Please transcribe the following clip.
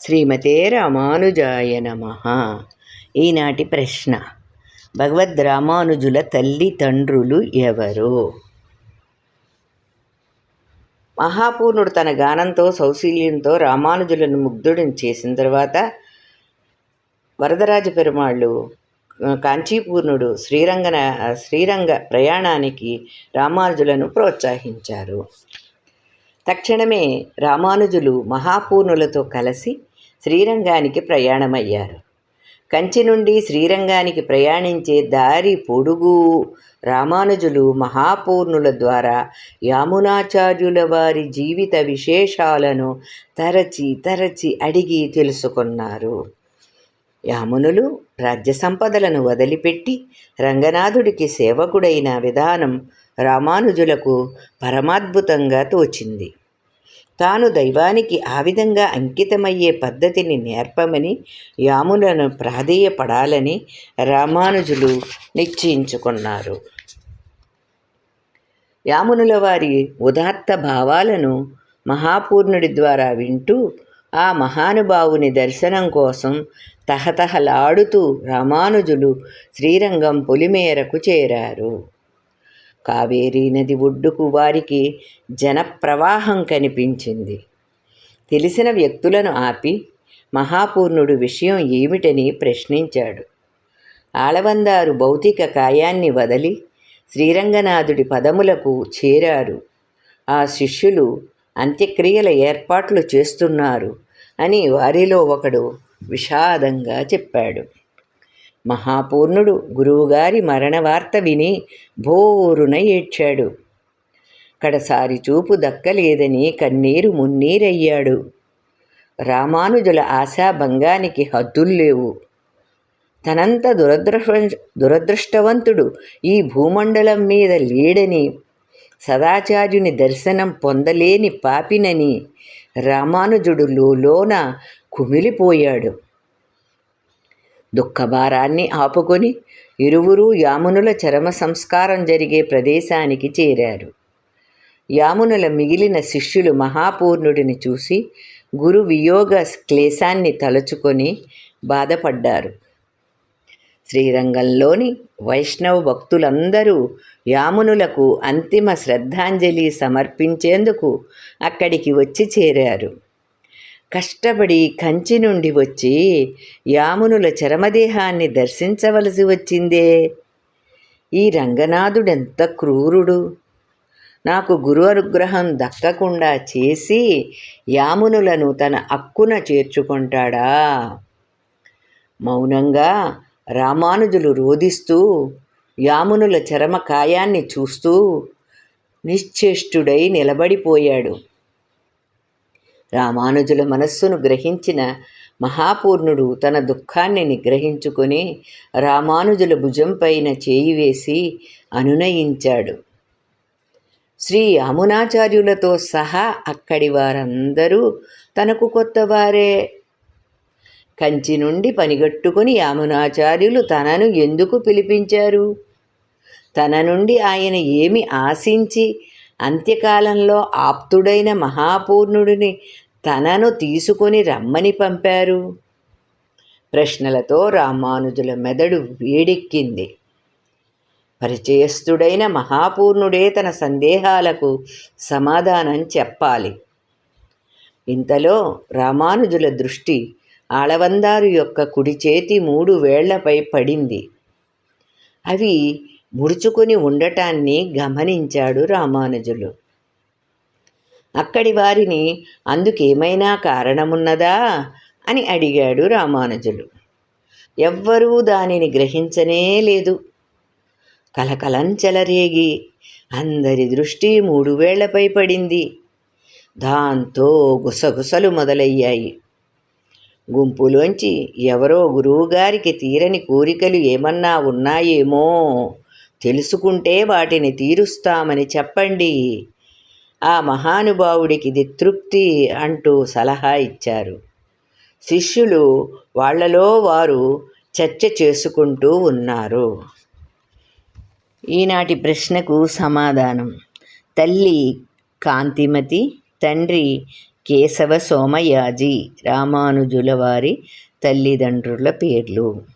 శ్రీమతే రామానుజాయ నమ. ఈనాటి ప్రశ్న. భగవద్ రామానుజుల తల్లి తండ్రులు ఎవరు? మహాపూర్ణుడు తన గానంతో సౌశీల్యంతో రామానుజులను ముగ్ధుడిని చేసిన తర్వాత వరదరాజ పెరుమాళ్ళు కాంచీపూర్ణుడు శ్రీరంగన శ్రీరంగ ప్రయాణానికి రామానుజులను ప్రోత్సహించారు. తక్షణమే రామానుజులు మహాపూర్ణులతో కలిసి శ్రీరంగానికి ప్రయాణమయ్యారు. కంచి నుండి శ్రీరంగానికి ప్రయాణించే దారి పొడుగు. రామానుజులు మహాపూర్ణుల ద్వారా యామునాచార్యుల వారి జీవిత విశేషాలను తరచి తరచి అడిగి తెలుసుకున్నారు. యామునులు రాజ్య సంపదలను వదిలిపెట్టి రంగనాథుడికి సేవకుడైన విధానం రామానుజులకు పరమాద్భుతంగా తోచింది. తాను దైవానికి ఆ విధంగా అంకితమయ్యే పద్ధతిని నేర్పమని యాములను ప్రాధేయపడాలని రామానుజులు నిశ్చయించుకున్నారు. యామునుల వారి ఉదాత్త భావాలను మహాపూర్ణుడి ద్వారా వింటూ ఆ మహానుభావుని దర్శనం కోసం తహతహలాడుతూ రామానుజులు శ్రీరంగం పొలిమేరకు చేరారు. కావేరీ నది ఒడ్డుకు వారికి జనప్రవాహం కనిపించింది. తెలిసిన వ్యక్తులను ఆపి మహాపూర్ణుడు విషయం ఏమిటని ప్రశ్నించాడు. ఆళవందారు భౌతిక కాయాన్ని వదలి శ్రీరంగనాథుడి పదములకు చేరారు ఆ శిష్యులు అంత్యక్రియల ఏర్పాట్లు చేస్తున్నారు అని వారిలో ఒకడు విషాదంగా చెప్పాడు. మహాపూర్ణుడు గురువుగారి మరణ వార్త విని భోరున ఏడ్చాడు. కడసారి చూపు దక్కలేదని కన్నీరు మున్నీరయ్యాడు. రామానుజుల ఆశాభంగానికి హద్దుల్లేవు తనంత దురదృష్ట దురదృష్టవంతుడు ఈ భూమండలం మీద లేడని సదాచార్యుని దర్శనం పొందలేని పాపినని రామానుజుడు లోన కుమిలిపోయాడు. దుఃఖభారాన్ని ఆపుకొని ఇరువురు యామునుల చరమ సంస్కారం జరిగే ప్రదేశానికి చేరారు. యామునుల మిగిలిన శిష్యులు మహాపూర్ణుడిని చూసి గురు వియోగ క్లేశాన్ని తలుచుకొని బాధపడ్డారు. శ్రీరంగంలోని వైష్ణవ భక్తులందరూ యామునులకు అంతిమ శ్రద్ధాంజలి సమర్పించేందుకు అక్కడికి వచ్చి చేరారు. కష్టపడి కంచి నుండి వచ్చి యామునుల చరమదేహాన్ని దర్శించవలసి వచ్చిందే. ఈ రంగనాథుడెంత క్రూరుడు! నాకు గురు అనుగ్రహం దక్కకుండా చేసి యామునులను తన అక్కున చేర్చుకుంటాడా? మౌనంగా రామానుజులు రోధిస్తూ యామునుల చరమకాయాన్ని చూస్తూ నిశ్చేష్టుడై నిలబడిపోయాడు. రామానుజుల మనస్సును గ్రహించిన మహాపూర్ణుడు తన దుఃఖాన్ని నిగ్రహించుకొని రామానుజుల భుజంపైన చేయి వేసి అనునయించాడు. శ్రీ యామునాచార్యులతో సహా అక్కడి వారందరూ తనకు కొత్తవారే. కంచి నుండి పనిగట్టుకుని యామునాచార్యులు తనను ఎందుకు పిలిపించారు? తన నుండి ఆయన ఏమి ఆశించి అంత్యకాలంలో ఆప్తుడైన మహాపూర్ణుడిని తనను తీసుకొని రమ్మని పంపారు. ప్రశ్నలతో రామానుజుల మెదడు వేడెక్కింది. పరిచయస్థుడైన మహాపూర్ణుడే తన సందేహాలకు సమాధానం చెప్పాలి. ఇంతలో రామానుజుల దృష్టి ఆళవందారు యొక్క కుడి చేతి మూడు వేళ్ళపై పడింది. అవి ముడుచుకుని ఉండటాన్ని గమనించాడు రామానుజులు. అక్కడి వారిని అందుకేమైనా కారణమున్నదా? అని అడిగాడు రామానుజులు. ఎవ్వరూ దానిని గ్రహించనే లేదు. కలకలం చెలరేగి అందరి దృష్టి మూడు వేళ్ళపై పడింది. దాంతో గుసగుసలు మొదలయ్యాయి. గుంపులోంచి ఎవరో గురువుగారికి తీరని కోరికలు ఏమన్నా ఉన్నాయేమో తెలుసుకుంటే వాటిని తీరుస్తామని చెప్పండి. ఆ మహానుభావుడికి ఇది తృప్తి అంటూ సలహా ఇచ్చారు. శిష్యులు వాళ్ళలో వారు చర్చ చేసుకుంటూ ఉన్నారు. ఈనాటి ప్రశ్నకు సమాధానం. తల్లి కాంతిమతి తండ్రి కేశవ సోమయాజి రామానుజుల వారి తల్లిదండ్రుల పేర్లు.